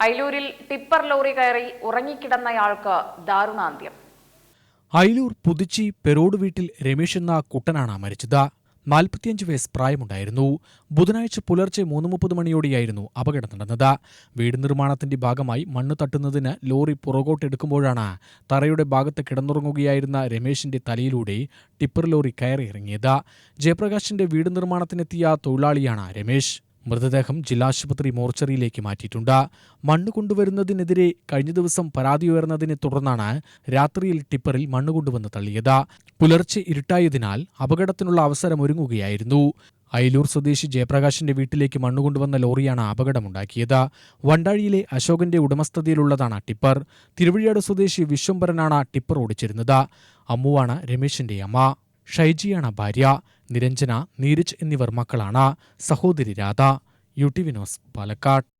അയിലൂരിൽ tipper lorry കയറി ഉറങ്ങിക്കിടന്നയാൾക്ക് ദാരുണാന്ത്യം. അയിലൂർ പുതുച്ചി പെരോട് വീട്ടിൽ രമേശ് എന്ന കുട്ടനാണ് മരിച്ചത്. നാൽപ്പത്തിയഞ്ച് വയസ്സ് പ്രായമുണ്ടായിരുന്നു. ബുധനാഴ്ച പുലർച്ചെ മൂന്ന് മുപ്പത് മണിയോടെയായിരുന്നു അപകടം നടന്നത്. വീട് നിർമ്മാണത്തിന്റെ ഭാഗമായി മണ്ണ് തട്ടുന്നതിന് ലോറി പുറകോട്ടെടുക്കുമ്പോഴാണ് തറയുടെ ഭാഗത്ത് കിടന്നുറങ്ങുകയായിരുന്ന രമേശിന്റെ തലയിലൂടെ ടിപ്പർ ലോറി കയറിയിറങ്ങിയത്. ജയപ്രകാശിന്റെ വീട് നിർമ്മാണത്തിനെത്തിയ തൊഴിലാളിയാണ് രമേശ്. മൃതദേഹം ജില്ലാശുപത്രി മോർച്ചറിയിലേക്ക് മാറ്റിയിട്ടുണ്ട്. മണ്ണ് കൊണ്ടുവരുന്നതിനെതിരെ കഴിഞ്ഞ ദിവസം പരാതി ഉയർന്നതിനെ തുടർന്നാണ് രാത്രിയിൽ ടിപ്പറിൽ മണ്ണ് കൊണ്ടുവന്ന് തള്ളിയത്. പുലർച്ചെ ഇരുട്ടായതിനാൽ അപകടത്തിനുള്ള അവസരം ഒരുങ്ങുകയായിരുന്നു. അയലൂർ സ്വദേശി ജയപ്രകാശിന്റെ വീട്ടിലേക്ക് മണ്ണ് കൊണ്ടുവന്ന ലോറിയാണ് അപകടമുണ്ടാക്കിയത്. വണ്ടാഴിയിലെ അശോകന്റെ ഉടമസ്ഥതയിലുള്ളതാണ് ടിപ്പർ. തിരുവഴിയാട് സ്വദേശി വിശ്വംഭരനാണ് ടിപ്പർ ഓടിച്ചിരുന്നത്. അമ്മുവാണ് രമേശിന്റെ അമ്മ. ഷൈജിയാണ് ഭാര്യ. നിരഞ്ജന നീരജ് എന്നിവർ മക്കളാണ്. സഹോദരി രാധ യു ടി വിനോസ് പാലക്കാട്.